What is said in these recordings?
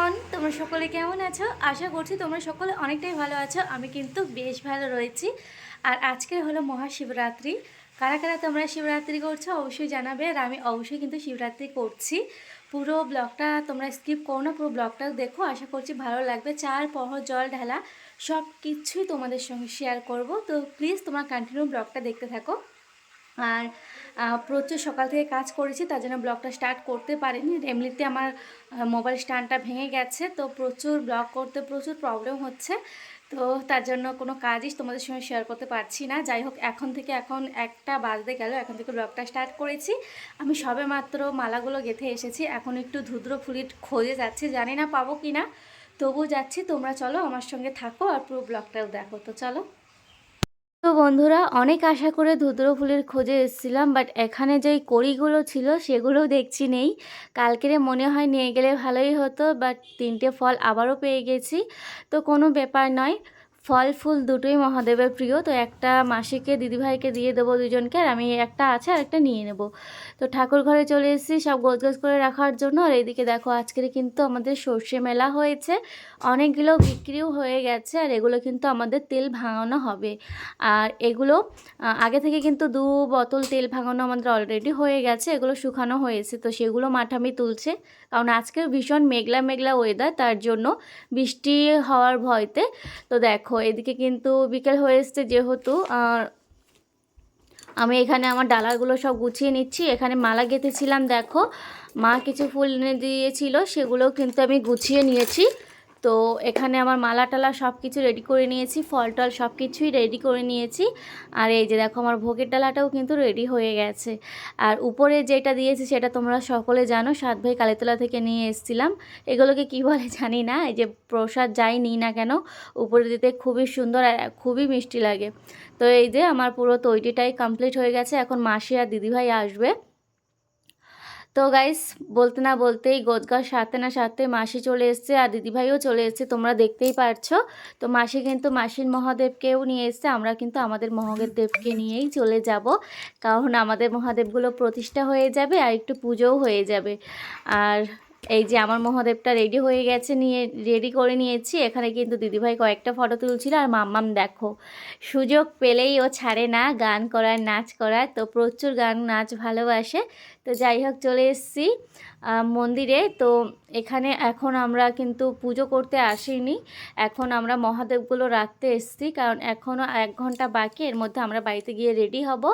Everyone তোমরা সকলে কেমন আছো? আশা করছি তোমরা সকলে অনেকটাই ভালো আছো। আমি কিন্তু বেশ ভালো রয়েছি। আর আজকে হলো মহাশিবরাত্রি। কারা কারা তোমরা শিবরাত্রি করছ অবশ্যই জানাবে। আর আমি অবশ্যই কিন্তু শিবরাত্রি করছি। পুরো ব্লগটা তোমরা স্কিপ করো না, পুরো ব্লগটা দেখো। আশা করছি ভালো লাগবে। চার পহর জল ঢালা সব কিছুই তোমাদের সঙ্গে শেয়ার করব। তো প্লিজ তোমরা কন্টিনিউ ব্লগটা দেখতে থাকো। আর প্রচুর সকাল থেকে কাজ করেছি, তার জন্য ব্লগটা স্টার্ট করতে পারিনি। এমনিতে আমার মোবাইল স্ট্যান্ডটা ভেঙে গেছে, তো প্রচুর ব্লগ করতে প্রচুর প্রবলেম হচ্ছে। তো তার জন্য কোনো কাজই তোমাদের সঙ্গে শেয়ার করতে পারছি না। যাই হোক, এখন থেকে এখন একটা বাজতে গেল, এখন থেকে ব্লগটা স্টার্ট করেছি। আমি সবে মাত্র মালাগুলো গেঁথে এসেছি, এখন একটু ধুদ্র ফুলির খোঁজে যাচ্ছি, জানি না পাবো কি না তবু যাচ্ছি, তোমরা চলো আমার সঙ্গে থাকো আর পুরো ব্লগটাও দেখো, তো চলো। তো বন্ধুরা, অনেক আশা করে ধুতরো ফুলের খোঁজে এসেছিলাম বাট এখানে যেই কড়িগুলো ছিল সেগুলোও দেখছি নেই। কালকেরে মনে হয় নিয়ে গেলে ভালোই হতো বাট তিনটে ফল আবারও পেয়ে গেছি। তো কোনো ব্যাপার নয়, ফল ফুল দুটোই মহাদেবের প্রিয়, তো একটা মাসিকে, দিদিভাইকে দিয়ে দেবো দুজনকে, আর আমি একটা আছে আর একটা নিয়ে নেব। তো ঠাকুর ঘরে চলে এসেছি, সব গোছগাছ করে রাখার জন্য। আর এইদিকে দেখো, আজকের কিন্তু আমাদের সর্ষে মেলা হয়েছে। অনেকগুলো বিক্রিও হয়ে গেছে, আর এগুলো কিন্তু আমাদের তেল ভাঙানো হবে। আর এগুলো আগে থেকে কিন্তু দু বোতল তেল ভাঙানো আমাদের অলরেডি হয়ে গেছে, এগুলো শুকানো হয়েছে। তো সেগুলো মাঠামি তুলছে, কারণ আজকের ভীষণ মেঘলা মেঘলা ওয়েদার তার জন্য বৃষ্টি হওয়ার ভয়তে। তো দেখো, এদিকে কিন্তু বিকেল হয়ে এসছে যেহেতু আমি এখানে আমার ডালাগুলো সব গুছিয়ে নিচ্ছি। এখানে মালা গেঁথেছিলাম, দেখো। মা কিছু ফুল এনে দিয়েছিল সেগুলো কিন্তু আমি গুছিয়ে নিয়েছি। তো এখানে আমার মালা টালা সব কিছু রেডি করে নিয়েছি ফল টল সব কিছুই রেডি করে নিয়েছি। আর এই যে দেখো আমার ভোগের ডালাটাও কিন্তু রেডি হয়ে গেছে। আর উপরে যেটা দিয়েছি সেটা তোমরা সকলে জানো, সাত ভাই কালীতলা থেকে নিয়ে এসেছিলাম। এগুলোকে কী বলে জানি না, এই যে প্রসাদ যাই নিই না কেন, উপরে দিতে খুবই সুন্দর আর খুবই মিষ্টি লাগে। তো এই যে আমার পুরো তৈরিটাই কমপ্লিট হয়ে গেছে, এখন মাসি আর দিদিভাই আসবে। তো গাইস বলতে না বলতেই গোদগা সারতে না সারতে মাসি চলে এসছে আর দিদিভাইও চলে এসছে, তোমরা দেখতেই পারছ। তো মাসি কিন্তু মাসির মহাদেবকেও নিয়ে এসছে, আমরা কিন্তু আমাদের মহাদেবকে নিয়েই চলে যাব। কারণ আমাদের মহাদেবগুলো প্রতিষ্ঠা হয়ে যাবে আর একটু পুজোও হয়ে যাবে। আর এই যে আমার মহাদেবটা রেডি হয়ে গেছে, নিয়ে রেডি করে নিয়েছি। এখানে কিন্তু দিদিভাই কয়েকটা ফটো তুলছিল আর মাম্মাম দেখো, সুযোগ পেলেই ও ছাড়ে না, গান করার, নাচ করার, তো প্রচুর গান, নাচ ভালোবাসে। তো যাই হোক, চলে এসেছি মন্দিরে। তো এখানে এখন আমরা কিন্তু পুজো করতে আসিনি, এখন আমরা মহাদেবগুলো রাখতে এসেছি, কারণ এখনও এক ঘণ্টা বাকি, এর মধ্যে আমরা বাড়িতে গিয়ে রেডি হব।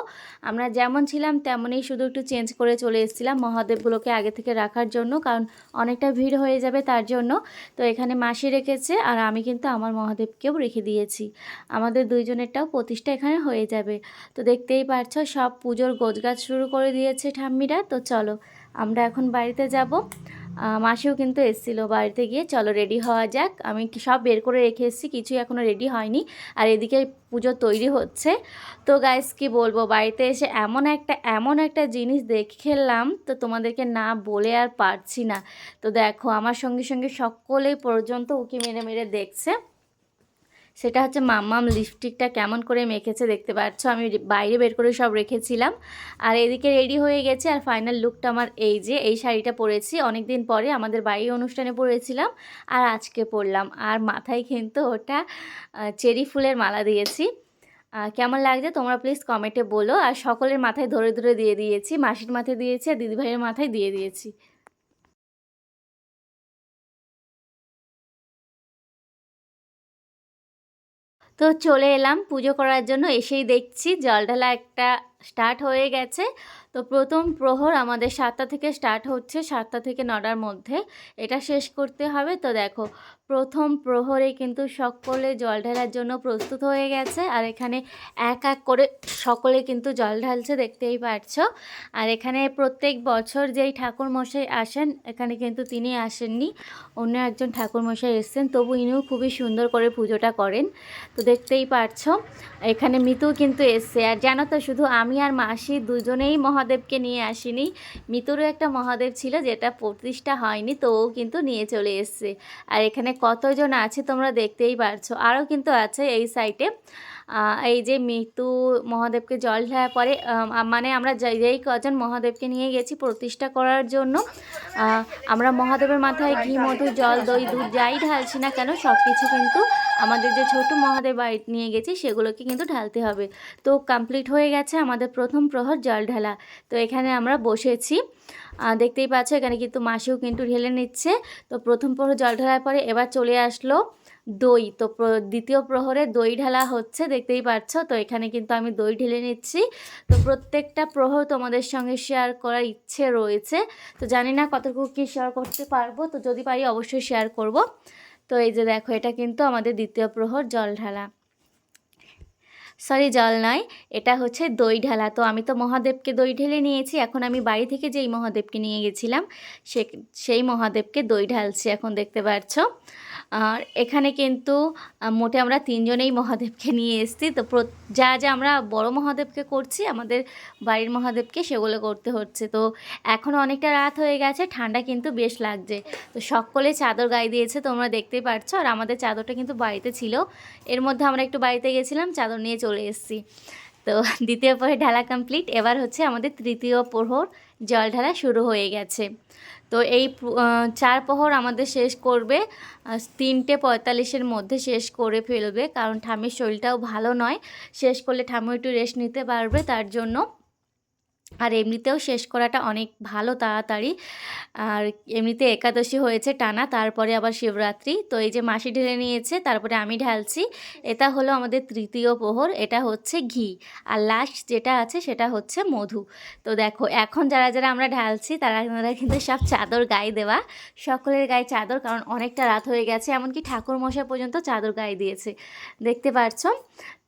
আমরা যেমন ছিলাম তেমনই শুধু একটু চেঞ্জ করে চলে এসেছিলাম মহাদেবগুলোকে আগে থেকে রাখার জন্য, কারণ অনেকটা ভিড় হয়ে যাবে তার জন্য। তো এখানে মাসি রেখেছে আর আমি কিন্তু আমার মহাদেবকেও রেখে দিয়েছি। আমাদের দুইজনেরটাও প্রতিষ্ঠা এখানে হয়ে যাবে। তো দেখতেই পারছ সব পুজোর গোজগাছ শুরু করে দিয়েছে ঠাম্মিরা। তো চলো, আমরা এখন বাড়িতে যাব। মাসিও কিন্তু এসেছিল বাড়িতে গিয়ে। চলো রেডি হওয়া যাক। আমি সব বের করে রেখে এসেছি, কিছুই এখনও রেডি হয়নি। আর এদিকে পুজো তৈরি হচ্ছে। তো গাইস কি বলব? বাড়িতে এসে এমন একটা এমন একটা জিনিস দেখে খেললাম, তো তোমাদেরকে না বলে আর পারছি না। তো দেখো, আমার সঙ্গে সঙ্গে সকলেই পর্যন্ত উকি মেরে মেরে দেখছে। সেটা হচ্ছে মাম্মাম লিপস্টিকটা কেমন করে মেখেছে দেখতে পাচ্ছ। আমি বাইরে বের করে সব রেখেছিলাম। আর এদিকে রেডি হয়ে গেছে। আর ফাইনাল লুকটা আমার এই যে, এই শাড়িটা পরেছি। অনেক দিন পরে আমাদের বাড়ির অনুষ্ঠানে পরেছিলাম। আর আজকে পরলাম। আর মাথায় কিন্তু ওটা চেরি ফুলের মালা দিয়েছি। কেমন লাগছে তোমরা প্লিজ কমেন্টে বলো। আর সকলের মাথায় ধরে ধরে দিয়ে দিয়েছি। মাসির মাথায় দিয়েছি আর দিদিভাইয়ের মাথায় দিয়ে দিয়েছি। তো চলে এলাম পুজো করার জন্য এসেই দেখছি জল ঢালা একটা স্টার্ট হয়ে গেছে। তো প্রথম প্রহর আমাদের সাতটা থেকে স্টার্ট হচ্ছে, সাতটা থেকে নটার মধ্যে। এটা শেষ করতে হবে। তো দেখো, প্রথম প্রহরে কিন্তু সকলে জল ঢালার জন্য প্রস্তুত হয়ে গেছে। আর এখানে এক এক করে সকলে কিন্তু জল ঢালছে, দেখতেই পারছ আর এখানে প্রত্যেক বছর যেই ঠাকুর মশাই আসেন, এখানে কিন্তু তিনি আসেননি। অন্য একজন ঠাকুর মশাই এসছেন, তবু ইনিও খুবই সুন্দর করে পুজোটা করেন। তো দেখতেই পারছ এখানে মিতু কিন্তু এসছে। আর জানো তো, শুধু আমি আর মাসি দুজনেই মহাদেবকে নিয়ে আসিনি। মিতুরও একটা মহাদেব ছিল যেটা প্রতিষ্ঠা হয়নি, তো ও কিন্তু নিয়ে চলে এসছে। আর এখানে কতজন আছে তোমরা দেখতেই পারছ। আরও কিন্তু আছে এই সাইটে এই যে মৃত্যু মহাদেবকে জল ঢালার পরে মানে আমরা যে- যেই কজন মহাদেবকে নিয়ে গেছি প্রতিষ্ঠা করার জন্য আমরা মহাদেবের মাথায় ঘি, মধু, জল, দই, দুধ যাই ঢালছি না কেন সব কিছু কিন্তু আমাদের যে ছোট মহাদেব বাড়ি নিয়ে গেছি, সেগুলোকে কিন্তু ঢালতে হবে। তো কমপ্লিট হয়ে গেছে আমাদের প্রথম প্রহর জল ঢালা। তো এখানে আমরা বসেছি। দেখতেই পাচ্ছ এখানে কিন্তু মাসিও কিন্তু ঢেলে নিচ্ছে। তো প্রথম প্রহর জল ঢালার পরে এবার চলে আসলো। দই। তো দ্বিতীয় প্রহরে দই ঢালা হচ্ছে, দেখতেই পাচ্ছ? তো এখানে কিন্তু আমি দই ঢেলে নিচ্ছি। তো প্রত্যেকটা প্রহর তোমাদের সঙ্গে শেয়ার করার ইচ্ছে রয়েছে। তো জানি না কতটুকু কী শেয়ার করতে পারব। তো যদি পারি অবশ্যই শেয়ার করব। তো এই যে দেখো, এটা কিন্তু আমাদের দ্বিতীয় প্রহর জল ঢালা। সরি, জল নয়, এটা হচ্ছে দই ঢালা। তো আমি তো মহাদেবকে দই ঢেলে নিয়েছি, এখন আমি বাড়ি থেকে যেই মহাদেবকে নিয়ে গেছিলাম, সে, সেই মহাদেবকে দই ঢালছি এখন, দেখতে পাচ্ছ আর এখানে কিন্তু মোটে আমরা তিনজনেই মহাদেবকে নিয়ে এসেছি। তো যা যা আমরা বড় মহাদেবকে করছি, আমাদের বাড়ির মহাদেবকে সেগুলো করতে হচ্ছে। তো এখন অনেকটা রাত হয়ে গেছে, ঠান্ডা কিন্তু বেশ লাগছে। তো সকলে চাদর গায়ে দিয়েছে, তোমরা দেখতেই পারছ। আর আমাদের চাদরটা কিন্তু বাড়িতে ছিল। এর মধ্যে আমরা একটু বাড়িতে গেছিলাম, চাদর নিয়ে চলে এসেছি। তো দ্বিতীয় প্রহর ঢালা কমপ্লিট এবার হচ্ছে আমাদের তৃতীয় প্রহর জল ঢালা শুরু হয়ে গেছে। তো এই চার প্রহর আমাদের শেষ করবে তিনটে পঁয়তাল্লিশের মধ্যে শেষ করে ফেলবে, কারণ ঠামির শরীরটাও ভালো নয়। শেষ করলে ঠামু একটু রেস্ট নিতে পারবে, তার জন্য আর এমনিতেও শেষ করাটা অনেক ভালো তাড়াতাড়ি। আর এমনিতে একাদশী হয়েছে টানা, তারপরে আবার শিবরাত্রি। তো এই যে মাসি ঢেলে নিয়েছে, তারপরে আমি ঢালছি। এটা হলো আমাদের তৃতীয় প্রহর এটা হচ্ছে ঘি। আর লাস্ট যেটা আছে, সেটা হচ্ছে মধু। তো দেখো, এখন যারা যারা আমরা ঢালছি, তারা তারা কিন্তু সব চাদর গায়ে দেওয়া। সকলের গায়ে চাদর, কারণ অনেকটা রাত হয়ে গেছে, এমনকি ঠাকুর মশাই পর্যন্ত চাদর গায়ে দিয়েছে। দেখতে পাচ্ছ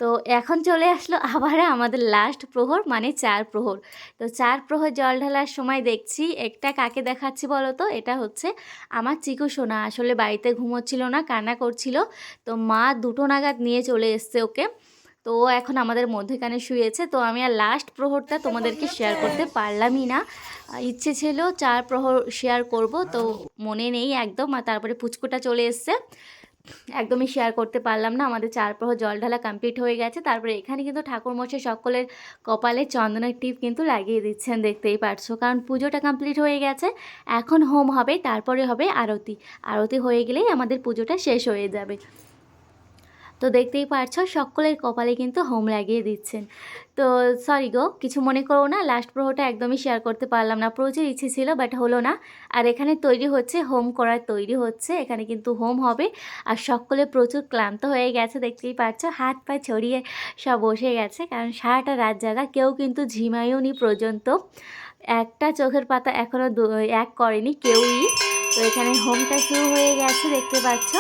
তো এখন চলে আসলো আবার আমাদের লাস্ট প্রহর মানে চার প্রহর তো চার প্রহর জল ঢালার সময় দেখছি, একটা কাকে দেখাচ্ছি বলো তো এটা হচ্ছে আমার চিকু সোনা। আসলে বাড়িতে ঘুমোচ্ছিল না, কান্না করছিল। তো মা দুটো নাগাদ নিয়ে চলে এসছে ওকে। তো এখন আমাদের মধ্যেখানে শুয়েছে। তো আমি আর লাস্ট প্রহরটা তোমাদেরকে শেয়ার করতে পারলামই না। ইচ্ছে ছিল চার প্রহর শেয়ার করব। তো মনে নেই একদম। আর তারপরে পুচকুটা চলে এসছে। একদমই শেয়ার করতে পারলাম না। আমাদের চার প্রহর জল ঢালা কমপ্লিট হয়ে গেছে। তারপরে এখানে কিন্তু ঠাকুর মশাই সকলের কপালে চন্দনের টিপ কিন্তু লাগিয়ে দিচ্ছেন, দেখতেই পারছ। কারণ পুজোটা কমপ্লিট হয়ে গেছে, এখন হোম হবে, তারপরে হবে আরতি। আরতি হয়ে গেলেই আমাদের পুজোটা শেষ হয়ে যাবে। তো দেখতেই পারছ সকলের কপালে কিন্তু হোম লাগিয়ে দিচ্ছেন। তো সরি গো, কিছু মনে করো না লাস্ট প্রহরটা একদমই শেয়ার করতে পারলাম না। প্রচুর ইচ্ছে ছিল বাট হলো না। আর এখানে তৈরি হচ্ছে হোম করার তৈরি হচ্ছে, এখানে কিন্তু হোম হবে। আর সকলে প্রচুর ক্লান্ত হয়ে গেছে, দেখতেই পাচ্ছ হাত পা ছড়িয়ে সব বসে গেছে, কারণ সারাটা রাত জাগা কেউ কিন্তু ঝিমায়ওনি পর্যন্ত। একটা চোখের পাতা এখনও এক করেনি, কেউই। তো এখানে হোমটা শুরু হয়ে গেছে, দেখতে পাচ্ছ।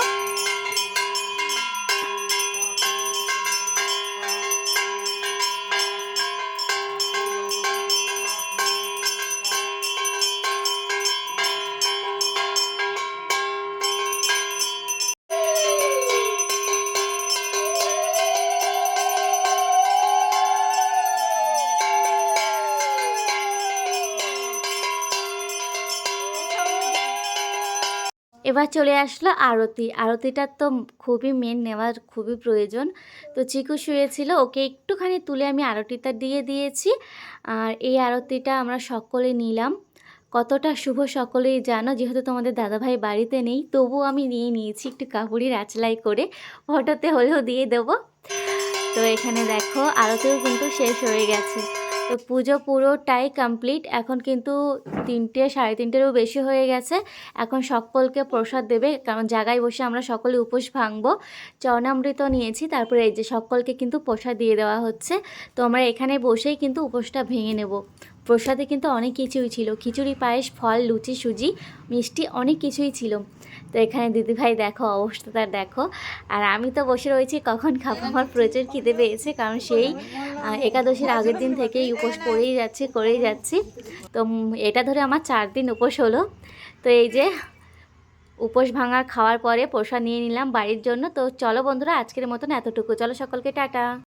এবার চলে আসলো আরতি। আরতিটার তো খুবই মেন নেওয়ার খুবই প্রয়োজন। তো চিকু শুয়েছিল, ওকে একটুখানি তুলে আমি আরতিটা দিয়ে দিয়েছি। আর এই আরতিটা আমরা সকলে নিলাম। কতটা শুভ সকলেই জানো, যেহেতু তোমাদের দাদাভাই বাড়িতে নেই তবুও আমি নিয়ে নিয়েছি একটু কাপড়ের আঁচলাই করে। ফটোতে হলেও দিয়ে দেবো। তো এখানে দেখো, আরতিও কিন্তু শেষ হয়ে গেছে। তো পুজো পুরোটাই কমপ্লিট এখন কিন্তু তিনটে, সাড়ে তিনটেরও বেশি হয়ে গেছে। এখন সকলকে প্রসাদ দেবে, কারণ জায়গায় বসে আমরা সকলে উপোস ভাঙবো। চরণামৃত নিয়েছি, তারপরে এই যে সকলকে কিন্তু প্রসাদ দিয়ে দেওয়া হচ্ছে। তো আমরা এখানে বসেই কিন্তু উপোসটা ভেঙে নেব। প্রসাদে কিন্তু অনেক কিছুই ছিল। খিচুড়ি, পায়েস, ফল, লুচি, সুজি, মিষ্টি অনেক কিছুই ছিল। তো এখানে দিদিভাই দেখো অবস্থাটা দেখো। আর আমি তো বসে রয়েছি, কখন খাব? আমার প্রচুর খিদে পেয়েছে, কারণ সেই একাদশীর আগের দিন থেকেই উপোস করেই যাচ্ছি করেই যাচ্ছি। তো এটা ধরে আমার চার দিন উপোস হলো। তো এই যে, উপোস ভাঙার খাওয়ার পরে প্রসাদ নিয়ে নিলাম বাড়ির জন্য। তো চলো বন্ধুরা, আজকের মতন এতটুকু। চলো সকলকে টাটা।